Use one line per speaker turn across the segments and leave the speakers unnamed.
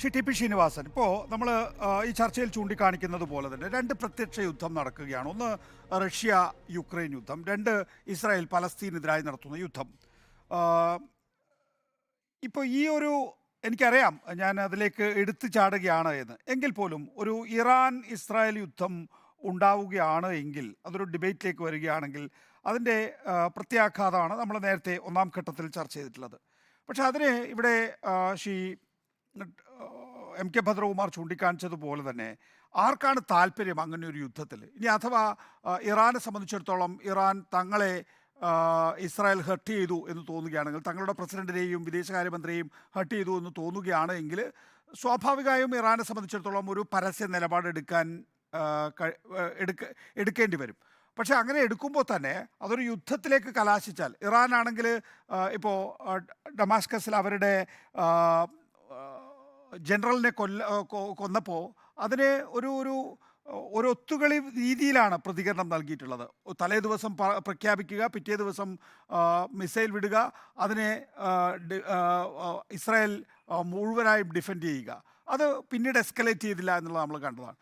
Shri T P Sreenivasan. ഇപ്പോൾ നമ്മൾ ഈ ചർച്ചയിൽ ചൂണ്ടിക്കാണിക്കുന്നത് പോലെ തന്നെ രണ്ട് പ്രത്യക്ഷ യുദ്ധം നടക്കുകയാണ്. ഒന്ന് റഷ്യ യുക്രൈൻ യുദ്ധം രണ്ട് ഇസ്രായേൽ പലസ്തീനെതിരായി നടത്തുന്ന യുദ്ധം. ഇപ്പോൾ ഈ ഒരു എനിക്കറിയാം ഞാൻ അതിലേക്ക് എടുത്തു ചാടുകയാണ് എന്ന്. എങ്കിൽ പോലും ഒരു ഇറാൻ ഇസ്രായേൽ യുദ്ധം ഉണ്ടാവുകയാണ് എങ്കിൽ അതൊരു ഡിബേറ്റിലേക്ക് വരികയാണെങ്കിൽ അതിന്റെ പ്രത്യാഘാതമാണ് നമ്മൾ നേരത്തെ ഒന്നാം ഘട്ടത്തിൽ ചർച്ച ചെയ്തിട്ടുള്ളത്. പക്ഷെ അതിന് ഇവിടെ ശ്രീ എം കെ ഭദ്രകുമാർ ചൂണ്ടിക്കാണിച്ചതുപോലെ തന്നെ ആർക്കാണ് താല്പര്യം അങ്ങനെ ഒരു യുദ്ധത്തിൽ? ഇനി അഥവാ ഇറാനെ സംബന്ധിച്ചിടത്തോളം ഇറാൻ തങ്ങളെ ഇസ്രായേൽ ഹർട്ട് ചെയ്തു എന്ന് തോന്നുകയാണെങ്കിൽ തങ്ങളുടെ പ്രസിഡന്റിനെയും വിദേശകാര്യമന്ത്രിയെയും ഹർട്ട് ചെയ്തു എന്ന് തോന്നുകയാണ് എങ്കിൽ സ്വാഭാവികമായും ഇറാനെ സംബന്ധിച്ചിടത്തോളം ഒരു പരസ്യ നിലപാടെടുക്കാൻ എടുക്ക എടുക്കേണ്ടി വരും. പക്ഷെ അങ്ങനെ എടുക്കുമ്പോൾ തന്നെ അതൊരു യുദ്ധത്തിലേക്ക് കലാശിച്ചാൽ ഇറാൻ ആണെങ്കിൽ ഇപ്പോൾ ഡമാസ്കസിൽ അവരുടെ ജനറലിനെ കൊല്ല കൊന്നപ്പോൾ അതിന് ഒരു ഒരു ഒരു ഒത്തുകളി രീതിയിലാണ് പ്രതികരണം നൽകിയിട്ടുള്ളത്. തലേ ദിവസം പ്രഖ്യാപിക്കുക പിറ്റേ ദിവസം മിസൈൽ വിടുക അതിനെ ഇസ്രായേൽ മുഴുവനായും ഡിഫെൻഡ് ചെയ്യുക. അത് പിന്നീട് എസ്കലേറ്റ് ചെയ്തില്ല എന്നുള്ളത് നമ്മൾ കണ്ടതാണ്.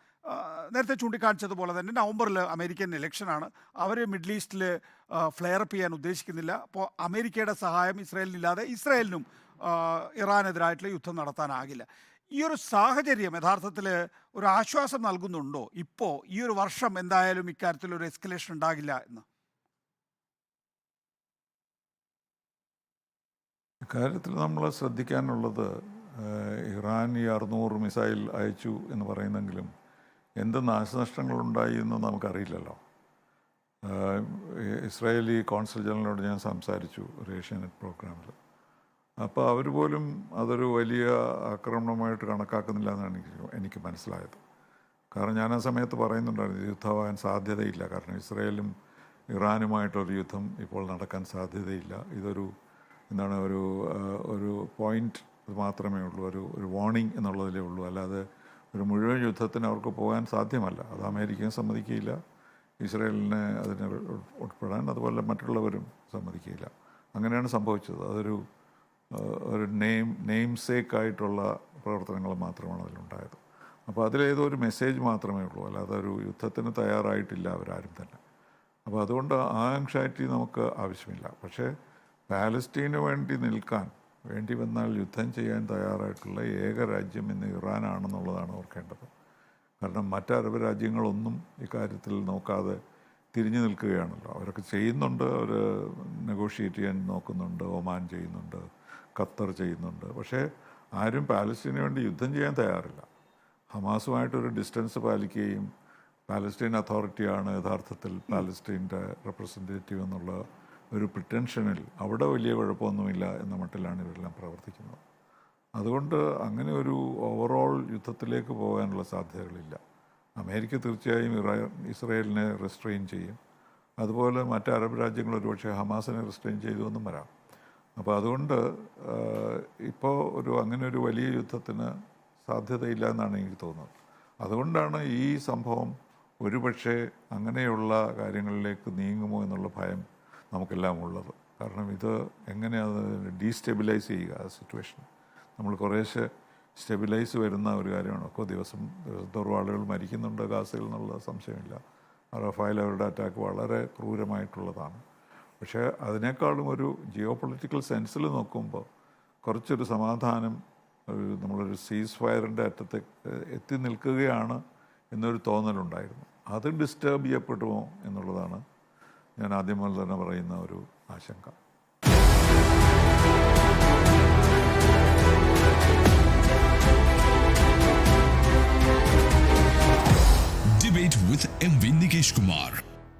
നേരത്തെ ചൂണ്ടിക്കാണിച്ചതുപോലെ തന്നെ നവംബറിൽ അമേരിക്കൻ ഇലക്ഷനാണ്. അവർ മിഡിൽ ഈസ്റ്റിൽ ഫ്ലെയർ അപ്പ് ചെയ്യാൻ ഉദ്ദേശിക്കുന്നില്ല. അപ്പോൾ അമേരിക്കയുടെ സഹായം ഇസ്രായേലിനില്ലാതെ ഇസ്രായേലിനും ഇറാനെതിരായിട്ടുള്ള യുദ്ധം നടത്താനാകില്ല. ഈ ഒരു സാഹചര്യം യഥാർത്ഥത്തിൽ ഒരു ആശ്വാസം നൽകുന്നുണ്ടോ? ഇപ്പോൾ ഈ ഒരു വർഷം എന്തായാലും ഇക്കാര്യത്തിൽ ഒരു എസ്കലേഷൻ ഉണ്ടാകില്ല എന്ന്.
ഇക്കാര്യത്തിൽ നമ്മൾ ശ്രദ്ധിക്കാനുള്ളത് ഇറാൻ ഈ അറുന്നൂറ് മിസൈൽ അയച്ചു എന്ന് പറയുന്നെങ്കിലും എന്ത് നാശനഷ്ടങ്ങളുണ്ടായി എന്ന് നമുക്കറിയില്ലല്ലോ. ഇസ്രായേലി കോൺസൽ ജനറലിനോട് ഞാൻ സംസാരിച്ചു ഒരു നെറ്റ് പ്രോഗ്രാമിൽ. അപ്പോൾ അവർ പോലും അതൊരു വലിയ ആക്രമണമായിട്ട് കണക്കാക്കുന്നില്ല എന്നാണ് എനിക്ക് എനിക്ക് മനസ്സിലായത്. കാരണം ഞാൻ ആ സമയത്ത് പറയുന്നുണ്ടായിരുന്നു യുദ്ധമാകാൻ സാധ്യതയില്ല. കാരണം ഇസ്രായേലും ഇറാനുമായിട്ടൊരു യുദ്ധം ഇപ്പോൾ നടക്കാൻ സാധ്യതയില്ല. ഇതൊരു എന്താണ് ഒരു ഒരു പോയിന്റ് മാത്രമേ ഉള്ളൂ. ഒരു ഒരു വാർണിംഗ് എന്നുള്ളതിലേ ഉള്ളൂ. അല്ലാതെ ഒരു മുഴുവൻ യുദ്ധത്തിന് അവർക്ക് പോകാൻ സാധ്യമല്ല. അത് അമേരിക്കയും സമ്മതിക്കുകയില്ല. ഇസ്രയേലിനെ അതിന് ഉൾ- ഉൾപ്പെടാൻ അതുപോലെ മറ്റുള്ളവരും സമ്മതിക്കുകയില്ല. അങ്ങനെയാണ് സംഭവിച്ചത്. അതൊരു ഒരു നെയിം നെയിം സേക്കായിട്ടുള്ള പ്രവർത്തനങ്ങൾ മാത്രമാണ് അതിലുണ്ടായത്. അപ്പോൾ അതിലേതോ ഒരു മെസ്സേജ് മാത്രമേ ഉള്ളൂ. അല്ലാതെ ഒരു യുദ്ധത്തിന് തയ്യാറായിട്ടില്ല അവരാരും തന്നെ. അപ്പോൾ അതുകൊണ്ട് ആ ആങ്ഷൈറ്റി നമുക്ക് ആവശ്യമില്ല. പക്ഷേ പാലസ്റ്റീന് വേണ്ടി നിൽക്കാൻ വേണ്ടി വന്നാൽ യുദ്ധം ചെയ്യാൻ തയ്യാറായിട്ടുള്ള ഏക രാജ്യം ഇന്ന് ഇറാനാണെന്നുള്ളതാണ് ഓർക്കേണ്ടത്. കാരണം മറ്റ് അറബ് രാജ്യങ്ങളൊന്നും ഇക്കാര്യത്തിൽ നോക്കാതെ തിരിഞ്ഞു നിൽക്കുകയാണല്ലോ. അവരൊക്കെ ചെയ്യുന്നുണ്ട് അവർ നെഗോഷിയേറ്റ് ചെയ്യാൻ നോക്കുന്നുണ്ട് ഒമാൻ ചെയ്യുന്നുണ്ട് ഖത്തർ ചെയ്യുന്നുണ്ട്. പക്ഷേ ആരും പാലസ്തീന് വേണ്ടി യുദ്ധം ചെയ്യാൻ തയ്യാറില്ല. ഹമാസുമായിട്ടൊരു ഡിസ്റ്റൻസ് പാലിക്കുകയും പാലസ്റ്റീൻ അതോറിറ്റിയാണ് യഥാർത്ഥത്തിൽ പാലസ്റ്റീന്റെ റെപ്രസെന്റേറ്റീവ് എന്നുള്ള ഒരു പ്രിറ്റൻഷനിൽ അവിടെ വലിയ കുഴപ്പമൊന്നുമില്ല എന്ന മട്ടിലാണ് ഇവരെല്ലാം പ്രവർത്തിക്കുന്നത്. അതുകൊണ്ട് അങ്ങനെ ഒരു ഓവറോൾ യുദ്ധത്തിലേക്ക് പോകാനുള്ള സാധ്യതകളില്ല. അമേരിക്ക തീർച്ചയായും ഇറാ ഇസ്രയേലിനെ റെസ്ട്രെയിൻ ചെയ്യും. അതുപോലെ മറ്റ് അറബ് രാജ്യങ്ങൾ ഒരുപക്ഷെ ഹമാസിനെ റെസ്ട്രെയിൻ ചെയ്തു എന്നും വരാം. അപ്പോൾ അതുകൊണ്ട് ഇപ്പോൾ ഒരു അങ്ങനെ ഒരു വലിയ യുദ്ധത്തിന് സാധ്യതയില്ല എന്നാണ് എനിക്ക് തോന്നുന്നത്. അതുകൊണ്ടാണ് ഈ സംഭവം ഒരുപക്ഷെ അങ്ങനെയുള്ള കാര്യങ്ങളിലേക്ക് നീങ്ങുമോ എന്നുള്ള ഭയം നമുക്കെല്ലാം ഉള്ളത് കാരണം ഇത് എങ്ങനെയാണ് ഡീസ്റ്റെബിലൈസ് ചെയ്യുക ആ സിറ്റുവേഷൻ. നമ്മൾ കുറേശ്ശെ സ്റ്റെബിലൈസ് വരുന്ന ഒരു കാര്യമാണ്. ഒക്കെ ദിവസം ദിവസത്തോറും ആളുകൾ മരിക്കുന്നുണ്ട് ഗാസയിൽ എന്നുള്ള സംശയമില്ല. റഫായിൽ അവരുടെ അറ്റാക്ക് വളരെ ക്രൂരമായിട്ടുള്ളതാണ്. പക്ഷേ അതിനേക്കാളും ഒരു ജിയോ പൊളിറ്റിക്കൽ സെൻസിൽ നോക്കുമ്പോൾ കുറച്ചൊരു സമാധാനം ഒരു നമ്മളൊരു സീസ് ഫയറിന്റെ അറ്റത്ത് എത്തി നിൽക്കുകയാണ് എന്നൊരു തോന്നലുണ്ടായിരുന്നു. അത് ഡിസ്റ്റേബ് ചെയ്യപ്പെടുമോ എന്നുള്ളതാണ് ഞാൻ ആദ്യം മുതൽ തന്നെ പറയുന്ന ഒരു ആശങ്ക.